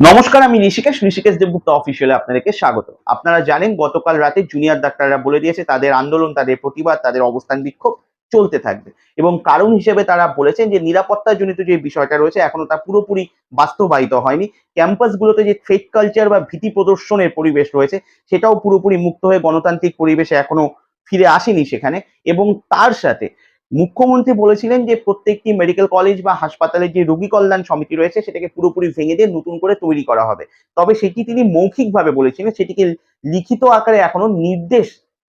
নমস্কার, আমি ঋষিকেশ ঋষিকেশ দেবগুপ্ত অফিসিয়ালে আপনাদেরকে স্বাগত আপনারা জানেন, গতকাল রাতে জুনিয়র ডাক্তাররা বলে দিয়েছে, তাদের আন্দোলন, তাদের প্রতিবাদ, তাদের অবস্থান বিক্ষোভ চলতে থাকবে। এবং কারণ হিসেবে তারা বলেছেন যে, নিরাপত্তাজনিত যে বিষয়টা রয়েছে, এখনও তা পুরোপুরি বাস্তবায়িত হয়নি। ক্যাম্পাসগুলোতে যে ফেক কালচার বা ভীতি প্রদর্শনের পরিবেশ রয়েছে, সেটাও পুরোপুরি মুক্ত হয়ে গণতান্ত্রিক পরিবেশে এখনও ফিরে আসেনি সেখানে। এবং তার সাথে মুখ্যমন্ত্রী বলেছিলেন যে প্রত্যেকটি মেডিকেল কলেজ বা হাসপাতালের যে রোগী কল্যাণ সমিতি রয়েছে, সেটাকে পুরোপুরি ভেঙে দিয়ে নতুন করে তৈরি করা হবে। তবে সেটি তিনি মৌখিকভাবে বলেছিলেন, সেটিকে লিখিত আকারে এখনও নির্দেশ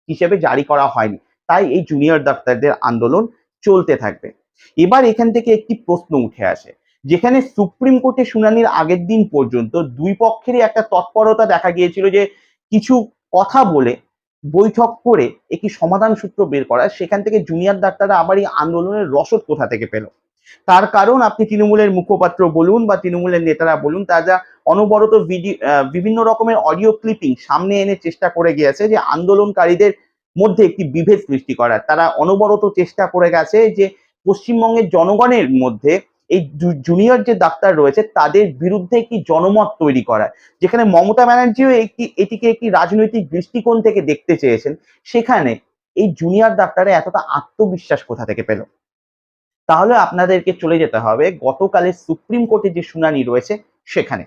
হিসেবে জারি করা হয়নি। তাই এই জুনিয়র ডাক্তারদের আন্দোলন চলতে থাকবে। এবার এখান থেকে একটি প্রশ্ন উঠে আসে, যেখানে সুপ্রিম কোর্টে শুনানির আগের দিন পর্যন্ত দুই পক্ষেরই একটা তৎপরতা দেখা গিয়েছিল যে কিছু কথা বলে বৈঠক করে একটি সমাধান সূত্র বের করা, সেখান থেকে জুনিয়র ডাক্তাররা আবার এই আন্দোলনের রসদ কোথা থেকে পেল? তার কারণ আপনি তৃণমূলের মুখপাত্র বলুন বা তৃণমূলের নেতারা বলুন, তারা অনবরত ভিডিও বিভিন্ন রকমের অডিও ক্লিপিং সামনে এনে চেষ্টা করে গিয়েছে যে আন্দোলনকারীদের মধ্যে একটি বিভেদ সৃষ্টি করার। তারা অনবরত চেষ্টা করে গেছে যে পশ্চিমবঙ্গের জনগণের মধ্যে এই জুনিয়র যে ডাক্তার রয়েছে, তাদের বিরুদ্ধে একটি জনমত তৈরি করা যেখানে মমতা ব্যানার্জিও একটি, এটিকে একটি রাজনৈতিক দৃষ্টিকোণ থেকে দেখতে চেয়েছেন। সেখানে এই জুনিয়র ডাক্তারে এতটা আত্মবিশ্বাস কোথা থেকে পেল? তাহলে আপনাদেরকে চলে যেতে হবে গতকালের সুপ্রিম কোর্টে যে শুনানি রয়েছে, সেখানে।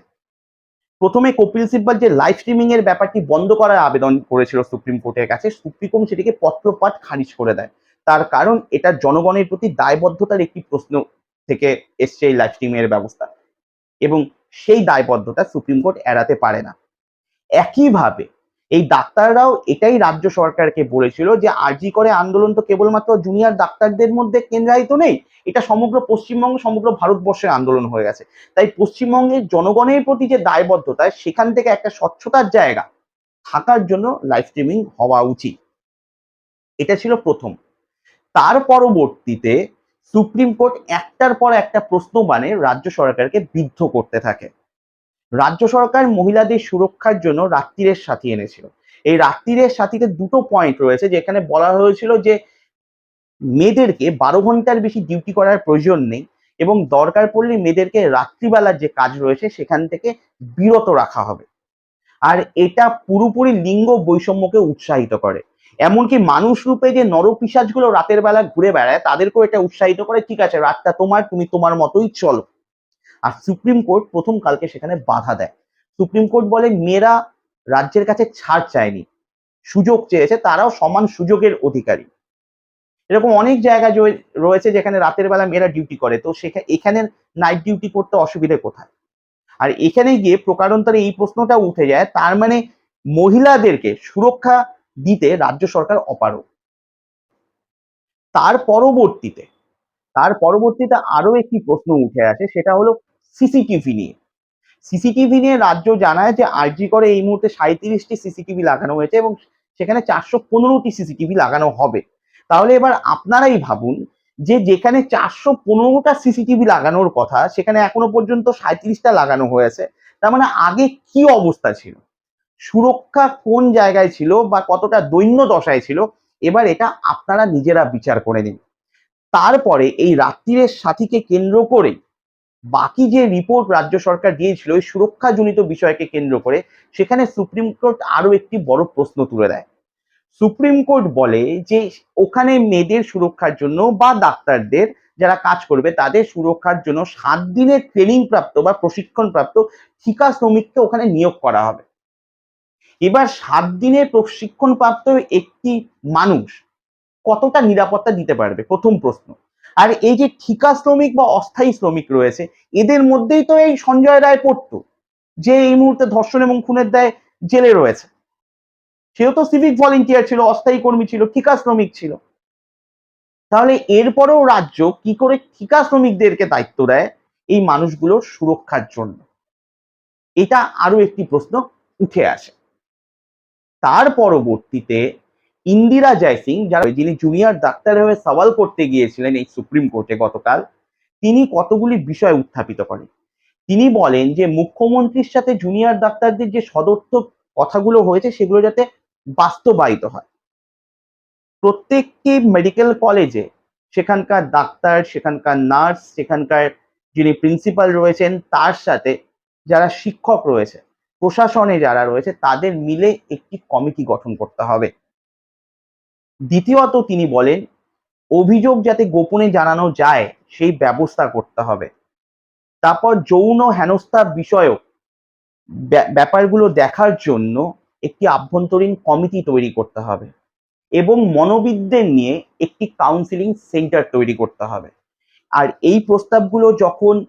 প্রথমে কপিল সিব্বল যে লাইভ স্ট্রিমিং এর ব্যাপারটি বন্ধ করার আবেদন করেছিল সুপ্রিম কোর্টের কাছে, সুপ্রিম সেটিকে পত্রপাঠ খারিজ করে দেয়। তার কারণ এটা জনগণের প্রতি দায়বদ্ধতার একটি প্রশ্ন থেকে এসছে এই লাইভ স্ট্রিমিং এর ব্যবস্থা। এবং সেই দায়বদ্ধতা সুপ্রিম কোর্ট এড়াতে পারে না। একইভাবে এই ডাক্তাররাও এটাই রাজ্য সরকারকে বলেছিল যে, আরজি করে আন্দোলন তো কেবলমাত্র জুনিয়র ডাক্তারদের মধ্যে কেন্দ্রায়িত নেই, এটা সমগ্র পশ্চিমবঙ্গ, সমগ্র ভারতবর্ষের আন্দোলন হয়ে গেছে। তাই পশ্চিমবঙ্গের জনগণের প্রতি যে দায়বদ্ধতা, সেখান থেকে একটা স্বচ্ছতার জায়গা থাকার জন্য লাইভ স্ট্রিমিং হওয়া উচিত। এটা ছিল প্রথম। তার পরবর্তীতে সুপ্রিম কোর্ট একটার পর একটা প্রশ্ন মানে রাজ্য সরকারকে বিদ্ধ করতে থাকে। রাজ্য সরকার মহিলাদের সুরক্ষার জন্য রাত্রিরের সাথী এনেছিল। এই রাত্রিরের সাথীতে দুটো পয়েন্ট রয়েছে যেখানে বলা হয়েছিল যে মেয়েদেরকে বারো ঘণ্টার বেশি ডিউটি করার প্রয়োজন নেই এবং দরকার পড়লে মেয়েদেরকে রাত্রিবেলার যে কাজ রয়েছে সেখান থেকে বিরত রাখা হবে। আর এটা পুরোপুরি লিঙ্গ বৈষম্যকে উৎসাহিত করে। এমনকি মানুষ রূপে যে নরপিসাজগুলো রাতের বেলা ঘুরে বেড়ায়, তাদেরকেও এটা উৎসাহিত করে, ঠিক আছে, রাতটা তোমার, তুমি তোমার মতোই চলো। আর সুপ্রিম কোর্ট প্রথম কালকে সেখানে বাধা দেয়। সুপ্রিম কোর্ট বলে, মেয়েরা রাজ্যের কাছে ছাড় চায়নি। সুযোগ চেয়েছে, তারাও সমান সুযোগের অধিকারী। এরকম অনেক জায়গা রয়েছে যেখানে রাতের বেলা মেয়েরা ডিউটি করে। তো সেখানে এখানে নাইট ডিউটি করতে অসুবিধে কোথায়? আর এখানে গিয়ে প্রকারান্তরে এই প্রশ্নটা উঠে যায়, তার মানে মহিলাদেরকে সুরক্ষা দিতে রাজ্য সরকার অপারগ। তার পরবর্তীতে তার পরবর্তীতে আরও একটি প্রশ্ন উঠে আসে, সেটা হলো সিসিটিভি নিয়ে। সিসিটিভি নিয়ে রাজ্য জানায় যে আরজি করে এই মুহূর্তে সাঁত্রিশটি সিসিটিভি লাগানো হয়েছে এবং সেখানে চারশো পনেরোটি সিসিটিভি লাগানো হবে। তাহলে এবার আপনারাই ভাবুন যে যেখানে চারশো পনেরোটা সিসিটিভি লাগানোর কথা, সেখানে এখনও পর্যন্ত সাঁত্রিশটা লাগানো হয়েছে। তার মানে আগে কি অবস্থা ছিল? সুরক্ষা কোন জায়গায় ছিল বা কতটা দৈন্য দশায় ছিল, এবার এটা আপনারা নিজেরা বিচার করে নিন। তারপরে এই রাত্রিরের সাথীকে কেন্দ্র করে বাকি যে রিপোর্ট রাজ্য সরকার দিয়েছিল ওই সুরক্ষাজনিত বিষয়কে কেন্দ্র করে সেখানে সুপ্রিম কোর্ট আরও একটি বড় প্রশ্ন তুলে দেয়। সুপ্রিম কোর্ট বলে যে ওখানে মেয়েদের সুরক্ষার জন্য বা ডাক্তারদের যারা কাজ করবে, তাদের সুরক্ষার জন্য সাত দিনের ট্রেনিং প্রাপ্ত বা প্রশিক্ষণ প্রাপ্ত ঠিকা শ্রমিককে ওখানে নিয়োগ করা হবে। এবার সাত দিনের প্রশিক্ষণ প্রাপ্ত একটি মানুষ কতটা নিরাপত্তা দিতে পারবে? প্রথম প্রশ্ন। আর এই যে ঠিকা শ্রমিক বা অস্থায়ী শ্রমিক রয়েছে, এদের মধ্যেই তো এই সঞ্জয় রায় পড়তো যে এই মুহূর্তে ধর্ষণ এবং খুনের দায় জেলে রয়েছে। সেও তো সিভিক ভলেন্টিয়ার ছিল, অস্থায়ী কর্মী ছিল, ঠিকা শ্রমিক ছিল। তাহলে এরপরেও রাজ্য কি করে ঠিকা শ্রমিকদেরকে দায়িত্ব দেয় এই মানুষগুলোর সুরক্ষার জন্য? এটা আরও একটি প্রশ্ন উঠে আসে। তার পরবর্তীতে ইন্দিরা জয়সিং যারা যিনি জুনিয়র ডাক্তার হয়ে সওয়াল করতে গিয়েছিলেন এই সুপ্রিম কোর্টে গতকাল, তিনি কতগুলি বিষয় উত্থাপিত করেন। তিনি বলেন যে, মুখ্যমন্ত্রীর সাথে জুনিয়র ডাক্তারদের যে সদর্থক কথাগুলো হয়েছে, সেগুলো যাতে বাস্তবায়িত হয়। প্রত্যেকটি মেডিকেল কলেজে সেখানকার ডাক্তার সেখানকার নার্স সেখানকার যিনি প্রিন্সিপাল রয়েছেন, তার সাথে যারা শিক্ষক রয়েছে প্রশাসনে যারা রয়েছে, তাদের মিলে একটি কমিটি গঠন করতে হবে। দ্বিতীয়ত তিনি বলেন, অভিযোগ যাতে গোপনে জানানো যায়, সেই ব্যবস্থা করতে হবে। তারপর যৌন হেনস্থা বিষয়ক ব্যা- ব্যাপারগুলো দেখার জন্য একটি আভ্যন্তরীণ কমিটি তৈরি করতে হবে এবং মনোবিদদের নিয়ে একটি কাউন্সিলিং সেন্টার তৈরি করতে হবে। আর এই প্রস্তাবগুলো যখন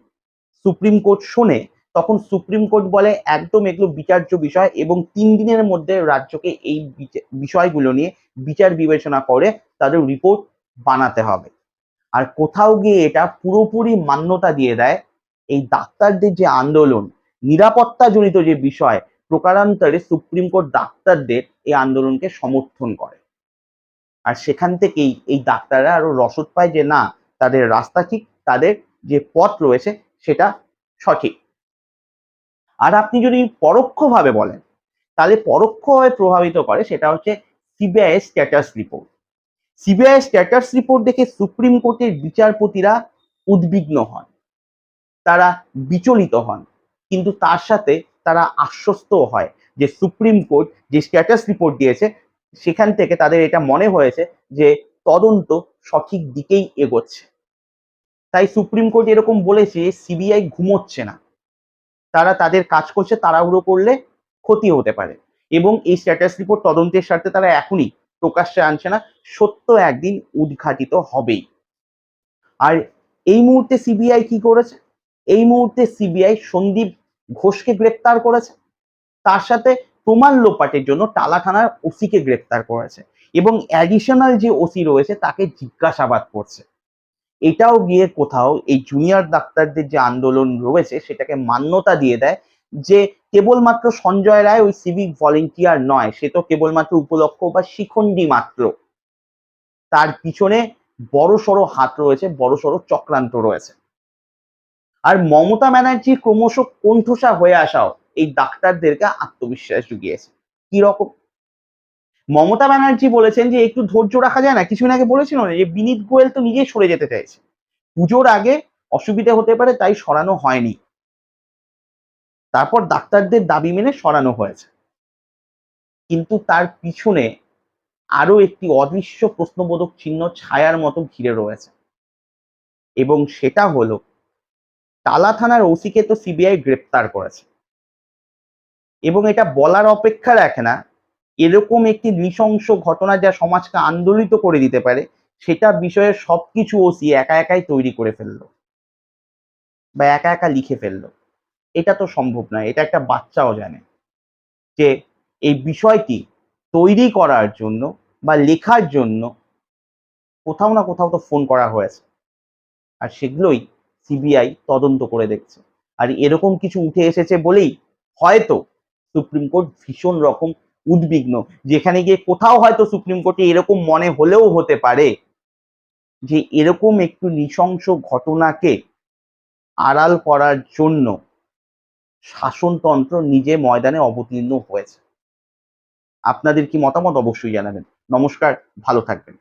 সুপ্রিম কোর্ট শোনে তখন সুপ্রিম কোর্ট বলে একদম এগুলো বিচার্য বিষয় এবং তিন দিনের মধ্যে রাজ্যকে এই বিষয়গুলো নিয়ে বিচার বিবেচনা করে তাদের রিপোর্ট বানাতে হবে। আর কোথাও গিয়ে এটা পুরোপুরি মান্যতা দিয়ে দেয় এই ডাক্তারদের যে আন্দোলন নিরাপত্তা নিরাপত্তাজনিত যে বিষয়, প্রকারান্তরে সুপ্রিম কোর্ট ডাক্তারদের এই আন্দোলনকে সমর্থন করে। আর সেখান থেকেই এই ডাক্তাররা আরও রসদ পায় যে না, তাদের রাস্তা ঠিক, তাদের যে পথ রয়েছে সেটা সঠিক। আর আপনি যদি পরোক্ষভাবে বলেন, তাহলে পরোক্ষভাবে প্রভাবিত করে সেটা হচ্ছে CBI status report CBI status report দেখে সুপ্রিম কোর্টের বিচারপতিরা উদ্বিগ্ন হন। তারা বিচলিত হন। কিন্তু তার সাথে তারা আশ্বস্তও হয় যে সুপ্রিম কোর্ট যে স্ট্যাটাস রিপোর্ট দিয়েছে, সেখান থেকে তাদের এটা মনে হয়েছে যে তদন্ত সঠিক দিকেই এগোচ্ছে। তাই সুপ্রিম কোর্ট এরকম বলেছে সিবিআই ঘুমোচ্ছে না। তারা তাদের কাজ করছে, তাড়াহুড়ো করলে ক্ষতি হতে পারে। এবং এই স্ট্যাটাস রিপোর্ট তদন্তের স্বার্থে তারা এখনই প্রকাশ্যে আনছে না, সত্য একদিন উদ্ঘাটিত হবেই। আর এই মুহূর্তে সিবিআই কি করেছে? এই মুহূর্তে সিবিআই সন্দীপ ঘোষকে গ্রেপ্তার করেছে। তার সাথে প্রমাণ লোপাটের জন্য টালা থানার ওসিকে গ্রেপ্তার করেছে। এবং অ্যাডিশনাল যে ওসি রয়েছে, তাকে জিজ্ঞাসাবাদ করছে। এটাও গিয়ে কোথাও এই জুনিয়র ডাক্তারদের যে আন্দোলন রয়েছে, সেটাকে মান্যতা দিয়ে দেয় যে কেবলমাত্র সঞ্জয় রায় ওই সিভিক ভলেন্টিয়ার নয়, সে তো কেবলমাত্র উপলক্ষ বা শিখণ্ডী মাত্র। তার পিছনে বড় সড়ো হাত রয়েছে বড় সড়ো চক্রান্ত রয়েছে। আর মমতা ব্যানার্জি ক্রমশ কণ্ঠসা হয়ে আসাও এই ডাক্তারদেরকে আত্মবিশ্বাস জুগিয়েছে। কি রকম মমতা ব্যানার্জি বলেছেন যে একটু ধৈর্য রাখা যায় না, কিছুদিন আগে বলেছিল না যে বিনীত গোয়েল তো নিজেই সরে যেতে চাইছে। পুজোর আগে অসুবিধা হতে পারে, তাই সরানো হয়নি। তারপর ডাক্তারদের দাবি মেনে সরানো হয়েছে। কিন্তু তার পিছনে আরও একটি অদৃশ্য প্রশ্নবোধক চিহ্ন ছায়ার মতো ঘিরে রয়েছে। এবং সেটা হলো টালা থানার ওসিকে তো সিবিআই গ্রেপ্তার করেছে। এবং এটা বলার অপেক্ষা রাখে না এরকম একটি নৃশংস ঘটনা যা সমাজকে আন্দোলিত করে দিতে পারে, সেটা বিষয়ে সবকিছু ওসি একা একাই তৈরি করে ফেলল। বা একা একা লিখে ফেলল। এটা তো সম্ভব নয়, এটা একটা বাচ্চাও জানে। যে এই বিষয়টি তৈরি করার জন্য বা লেখার জন্য কোথাও না কোথাও তো ফোন করা হয়েছে। আর সেগুলোই সিবিআই তদন্ত করে দেখছে। আর এরকম কিছু উঠে এসেছে বলেই হয়তো সুপ্রিম কোর্ট ভীষণ রকম উদ্বিগ্ন। যেখানে গিয়ে কোথাও হয়তো সুপ্রিম কোর্টে এরকম মনে হলেও হতে পারে যে এরকম একটু নৃশংস ঘটনাকে আড়াল করার জন্য শাসনতন্ত্র নিজে ময়দানে অবতীর্ণ হয়েছে। আপনাদের কি মতামত অবশ্যই জানাবেন। নমস্কার, ভালো থাকবেন।